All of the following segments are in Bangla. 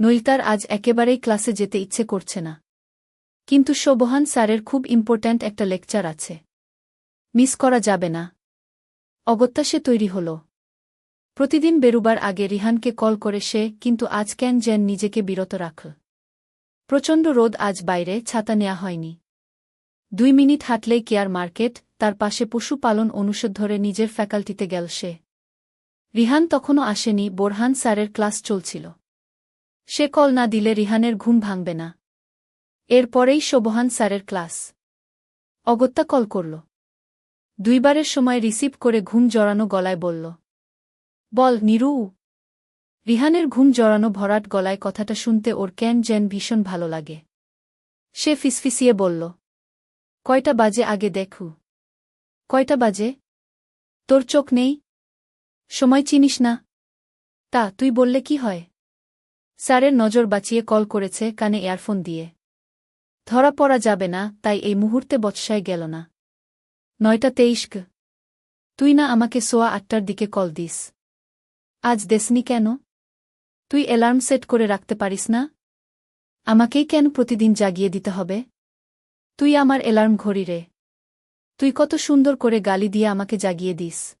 নৈলতার আজ একেবারেই ক্লাসে যেতে ইচ্ছে করছে না। কিন্তু শোভহান স্যারের খুব ইম্পর্ট্যান্ট একটা লেকচার আছে। মিস করা যাবে না। অগত্যা সে তৈরি হল। প্রতিদিন বেরুবার আগে রিহানকে কল করে সে, কিন্তু আজ কেন যেন নিজেকে বিরত রাখল প্রচণ্ড রোদ আজ বাইরে, ছাতা নেওয়া হয়নি। দুই মিনিট হাঁটলেই কেয়ার মার্কেট, তার পাশে পশুপালন অনুষদ ধরে নিজের ফ্যাকাল্টিতে গেল সে। রিহান তখনও আসেনি, বোরহান স্যারের ক্লাস চলছিল। সে কল না দিলে রিহানের ঘুম ভাঙবে না। এরপরেই শোভহান স্যারের ক্লাস। অগত্যা কল করল। দুইবারের সময় রিসিভ করে ঘুম জড়ানো গলায় বলল, বল, নিরু। রিহানের ঘুম জড়ানো ভরাট গলায় কথাটা শুনতে ওর ক্যান যেন ভীষণ ভালো লাগে। সে ফিসফিসিয়ে বলল, কয়টা বাজে আগে দেখু। কয়টা বাজে? তোর চোখ নেই? সময় চিনিস না? তা, তুই বললে কি হয়? স্যারের নজর বাঁচিয়ে কল করেছে কানে এয়ারফোন দিয়ে। ধরা পড়া যাবে না, তাই এই মুহূর্তে বৎসায় গেল না। নয়টা তেইশক তুই না আমাকে সোয়া আটটার দিকে কল দিস। আজ দেসনি কেন? তুই অ্যালার্ম সেট করে রাখতে পারিস না? আমাকেই কেন প্রতিদিন জাগিয়ে দিতে হবে? তুই আমার অ্যালার্ম ঘড়ি রে। তুই কত সুন্দর করে গালি দিয়ে আমাকে জাগিয়ে দিস।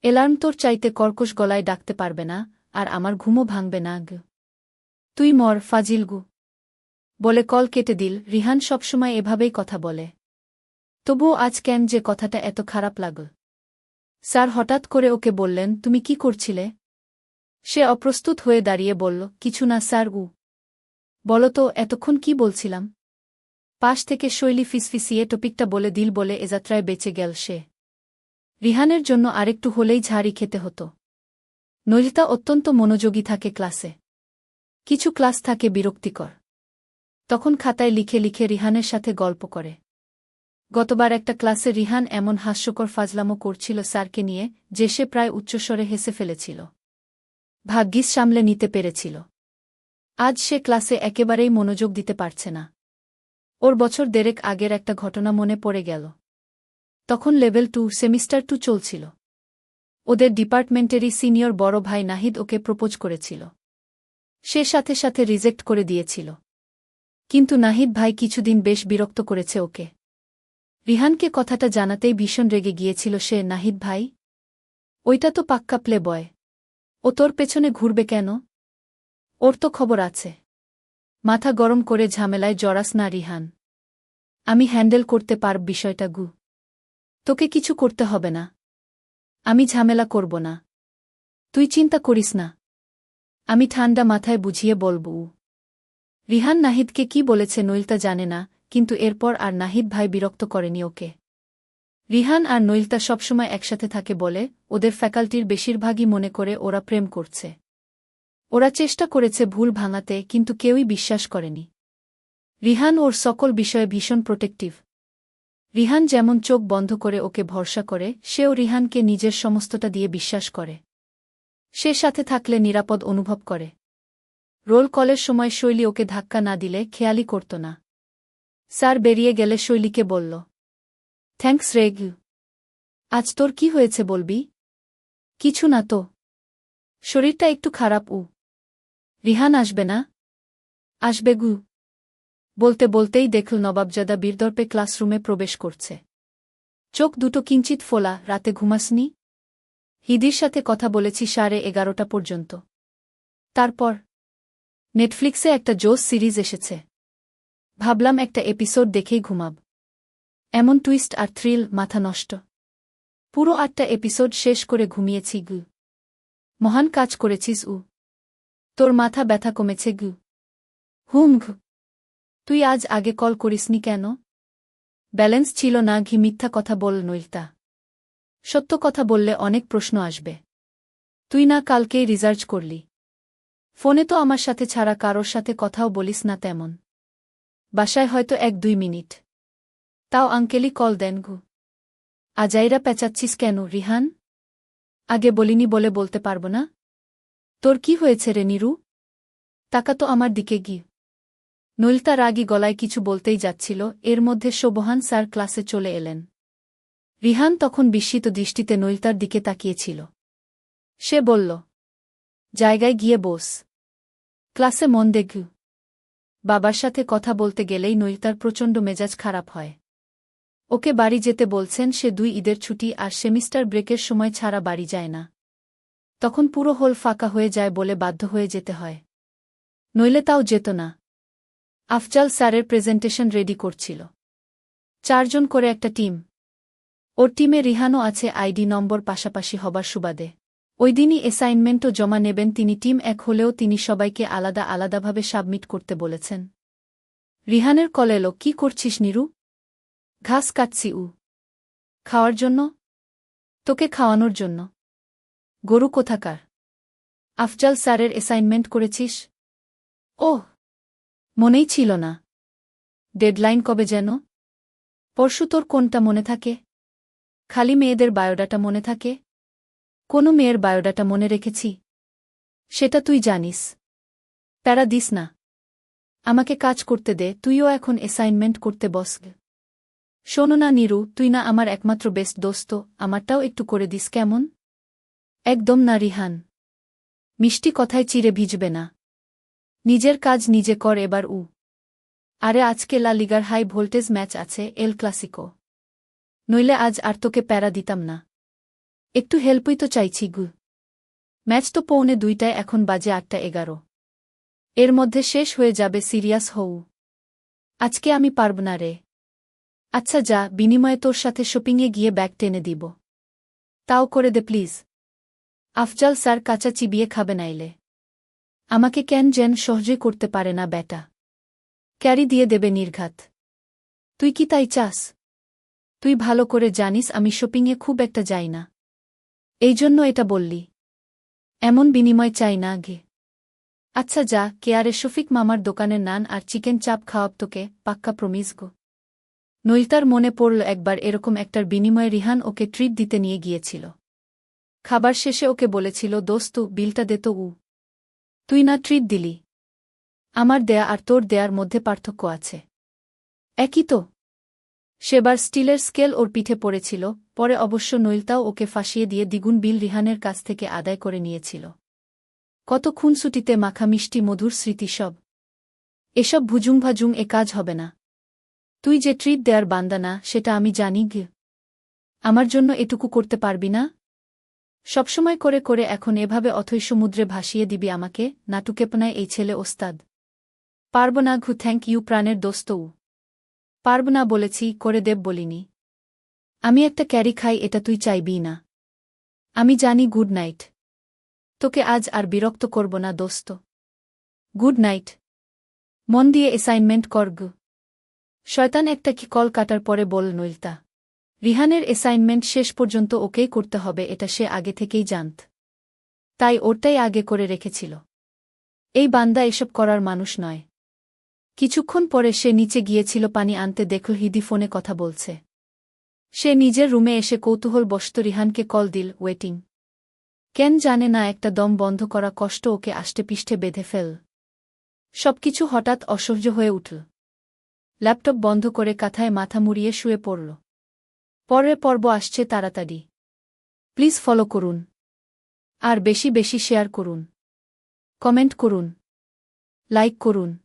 অ্যালার্ম তোর চাইতে কর্কশ গলায় ডাকতে পারবে না, আর আমার ঘুমও ভাঙবে না তুই মর ফাজিলগু বলে কল কেটে দিল। রিহান সবসময় এভাবেই কথা বলে। তবুও আজ কেন যে কথাটা এত খারাপ লাগল। স্যার হঠাৎ করে ওকে বললেন, তুমি কি করছিলে? সে অপ্রস্তুত হয়ে দাঁড়িয়ে বলল, কিছু না স্যার উ বলো তো, এতক্ষণ কি বলছিলাম? পাশ থেকে শৈলী ফিসফিসিয়ে টপিকটা বলে দিল বলে এযাত্রায় বেঁচে গেল সে। রিহানের জন্য আরেকটু হলেই ঝাড়ি খেতে হতো। নলিতা অত্যন্ত মনোযোগী থাকে ক্লাসে। কিছু ক্লাস থাকে বিরক্তিকর। তখন খাতায় লিখে লিখে রিহানের সাথে গল্প করে। গতবার একটা ক্লাসে রিহান এমন হাস্যকর ফাজলামো করছিল স্যারকে নিয়ে, যে সে প্রায় উচ্চস্বরে হেসে ফেলেছিল। ভাগ্যিস সামলে নিতে পেরেছিল। আজ সে ক্লাসে একেবারেই মনোযোগ দিতে পারছে না। ওর বছর দেরেক আগের একটা ঘটনা মনে পড়ে গেল। তখন লেভেল টু, সেমিস্টার টু চলছিল। ওদের ডিপার্টমেন্টেরই সিনিয়র বড় ভাই নাহিদ ওকে প্রপোজ করেছিল। সে সাথে সাথে রিজেক্ট করে দিয়েছিল। কিন্তু নাহিদ ভাই কিছুদিন বেশ বিরক্ত করেছে ওকে। রিহানকে কথাটা জানাতেই ভীষণ রেগে গিয়েছিল সে, নাহিদ ভাই, ওইটা তো পাক্কা প্লে বয় ও তোর পেছনে ঘুরবে কেন? ওর তো খবর আছে। মাথা গরম করে ঝামেলায় জড়াস না রিহান। আমি হ্যান্ডেল করতে পারব বিষয়টা, গু। তোকে কিছু করতে হবে না। আমি ঝামেলা করব না। তুই চিন্তা করিস না। আমি ঠান্ডা মাথায় বুঝিয়ে বলব। রিহান নাহিদকে কি বলেছে নইলতা জানে না, কিন্তু এরপর আর নাহিদ ভাই বিরক্ত করেনি ওকে। রিহান আর নইলতা সবসময় একসাথে থাকে বলে ওদের ফ্যাকাল্টির বেশিরভাগই মনে করে ওরা প্রেম করছে। ওরা চেষ্টা করেছে ভুল ভাঙাতে, কিন্তু কেউই বিশ্বাস করেনি। রিহান ওর সকল বিষয়ে ভীষণ প্রোটেক্টিভ রিহান যেমন চোখ বন্ধ করে ওকে ভরসা করে, সেও রিহানকে নিজের সমস্তটা দিয়ে বিশ্বাস করে। সে সাথে থাকলে নিরাপদ অনুভব করে। রোল কলের সময় শৈলী ওকে ধাক্কা না দিলে খেয়ালি করত না। স্যার বেরিয়ে গেলে শৈলীকে বলল থ্যাংকস রেগ। আজ তোর কি হয়েছে বলবি? কিছু না তো। শরীরটা একটু খারাপ, উ। রিহান আসবে না? আসবে, গু। বলতে বলতেই দেখল নবাবজাদা বীরদর্পে ক্লাসরুমে প্রবেশ করছে। চোখ দুটো কিঞ্চিত ফোলা, রাতে ঘুমাসনি? হিদির সাথে কথা বলেছি সাড়ে এগারোটা পর্যন্ত। তারপর নেটফ্লিক্সে একটা জোস সিরিজ এসেছে। ভাবলাম একটা এপিসোড দেখেই ঘুমাব। এমন টুইস্ট আর থ্রিল মাথা নষ্ট। পুরো আটটা এপিসোড শেষ করে ঘুমিয়েছি গু। মহান কাজ করেছিস উ। তোর মাথা ব্যথা কমেছে গু। হুম ঘু। তুই আজ আগে কল করিসনি কেন? ব্যালেন্স ছিল না, ঘি মিথ্যা কথা বল নইলতা। সত্য কথা বললে অনেক প্রশ্ন আসবে। তুই না কালকেই রিসার্চ করলি। ফোনে তো আমার সাথে ছাড়া কারোর সাথে কথাও বলিস না তেমন। বাসায় হয়তো এক দুই মিনিট। তাও আঙ্কেলই কল দেন গু। আজাইরা পেঁচাচ্ছিস কেন, রিহান? আগে বলিনি বলে বলতে পারব না। তোর কি হয়েছে রে নিরু? তাকা তো আমার দিকে গি নইলতা রাগি গলায় কিছু বলতেই যাচ্ছিল, এর মধ্যে শোভহান স্যার ক্লাসে চলে এলেন। রিহান তখন বিস্মিত দৃষ্টিতে নইলতার দিকে তাকিয়েছিল। সে বলল, জায়গায় গিয়ে বস। ক্লাসে মন দেখু। বাবার সাথে কথা বলতে গেলেই নৈতার প্রচণ্ড মেজাজ খারাপ হয়। ওকে বাড়ি যেতে বলছেন সে দুই ঈদের ছুটি আর সেমিস্টার ব্রেকের সময় ছাড়া বাড়ি যায় না। তখন পুরো হোল ফাঁকা হয়ে যায় বলে বাধ্য হয়ে যেতে হয়। নইলে তাও যেত না। আফজাল স্যারের প্রেজেন্টেশন রেডি করছিল। চারজন করে একটা টিম। ওর টিমে রিহানও আছে আইডি নম্বর পাশাপাশি হবার সুবাদে। ওই দিনই অ্যাসাইনমেন্টও জমা নেবেন তিনি টিম এক হলেও তিনি সবাইকে আলাদা আলাদাভাবে সাবমিট করতে বলেছেন। রিহানের কল এলো, কি করছিস নিরু? ঘাস কাটছি, উ। খাওয়ার জন্য? তোকে খাওয়ানোর জন্য। গরু কোথাকার? আফজাল স্যারের অ্যাসাইনমেন্ট করেছিস? ওহ, মনেই ছিল না। ডেডলাইন কবে যেন? পরশু তোর কোনটা মনে থাকে? খালি মেয়েদের বায়োডাটা মনে থাকে? কোনো মেয়ের বায়োডাটা মনে রেখেছি। সেটা তুই জানিস। প্যারা দিস না। আমাকে কাজ করতে দে, তুইও এখন অ্যাসাইনমেন্ট করতে বস। শোনো না নিরু, তুই না আমার একমাত্র বেস্ট দোস্ত, আমারটাও একটু করে দিস, কেমন? একদম না রিহান। মিষ্টি কথায় চিরে ভিজবে না। নিজের কাজ নিজে কর এবার উ। আরে আজকে লা লিগার হাই ভোল্টেজ ম্যাচ আছে, এল ক্লাসিকো। নইলে আজ আর তোকে প্যারা দিতাম না। একটু হেল্পই তো চাইছি গু। ম্যাচ তো পৌনে দুইটায়, এখন বাজে আটটা এগারো। এর মধ্যে শেষ হয়ে যাবে সিরিয়াস হউ আজকে আমি পারব না রে। আচ্ছা যা, বিনিময়ে তোর সাথে শপিংয়ে গিয়ে ব্যাগ টেনে দিব। তাও করে দে প্লিজ। আফজাল স্যার কাঁচা চিবিয়ে খাবে নাইলে। আমাকে কেন যেন সহজে করতে পারে না ব্যাটা। ক্যারি দিয়ে দেবে নির্ঘাত। তুই কি তাই চাস? তুই ভালো করে জানিস, আমি শপিংয়ে খুব একটা যাই না। এই জন্য এটা বললি। এমন বিনিময় চাই না গে আচ্ছা যা, কেয়ারে শফিক মামার দোকানে নান আর চিকেন চাপ খাওয়াব তোকে, পাক্কা প্রমিস গো। নৈতার মনে পড়ল একবার এরকম একটার বিনিময়ে রিহান ওকে ট্রিট দিতে নিয়ে গিয়েছিল। খাবার শেষে ওকে বলেছিল, দোস্তু, বিলটা দে তো উ। তুই না ট্রিট দিলি। আমার দেয়া আর তোর দেয়ার মধ্যে পার্থক্য আছে। একই তো? সেবার স্টিলের স্কেল ওর পিঠে পড়েছিল, পরে অবশ্য নৈলতাও ওকে ফাঁসিয়ে দিয়ে দ্বিগুণ বিল রিহানের কাছ থেকে আদায় করে নিয়েছিল। কত খুনসুটিতে মাখা মিষ্টি মধুর স্মৃতি সব। এসব ভুজুং ভাজুং এ কাজ হবে না। তুই যে ট্রিট দেয়ার বান্দা না, সেটা আমি জানি গে। আমার জন্য এটুকু করতে পারবি না? সবসময় করে করে এখন এভাবে অথৈ সমুদ্রে ভাসিয়ে দিবি আমাকে, নাটুকেপনায় এই ছেলে ওস্তাদ। পারব না ঘু থ্যাংক ইউ প্রাণের দোস্তও পারব না বলেছি, করে দেব বলিনি। আমি একটা ক্যারি খাই, এটা তুই চাইবি না। আমি জানি, গুড নাইট। তোকে আজ আর বিরক্ত করব না, দোস্ত। Good night. মন দিয়ে অ্যাসাইনমেন্ট কর গু। শয়তান একটা কি কল কাটার পরে বল, নইলতা। রিহানের অ্যাসাইনমেন্ট শেষ পর্যন্ত ওকেই করতে হবে, এটা সে আগে থেকেই জানত। তাই ওরটাই আগে করে রেখেছিল। এই বান্দা এসব করার মানুষ নয়। কিছুক্ষণ পরে সে নিচে গিয়েছিল পানি আনতে দেখল হিদি ফোনে কথা বলছে। সে নিজের রুমে এসে কৌতূহল বসত রিহানকে কল দিল, ওয়েটিং। কেন জানে না একটা দম বন্ধ করা কষ্ট ওকে আষ্টে আষ্টেপিষ্ঠে বেঁধে ফেল। সবকিছু হঠাৎ অসহ্য হয়ে উঠল। ল্যাপটপ বন্ধ করে কাথায় মাথা মুড়িয়ে শুয়ে পড়ল। পরের পর্ব আসছে তাড়াতাড়ি। প্লিজ ফলো করুন। আর বেশি বেশি শেয়ার করুন। কমেন্ট করুন। লাইক করুন।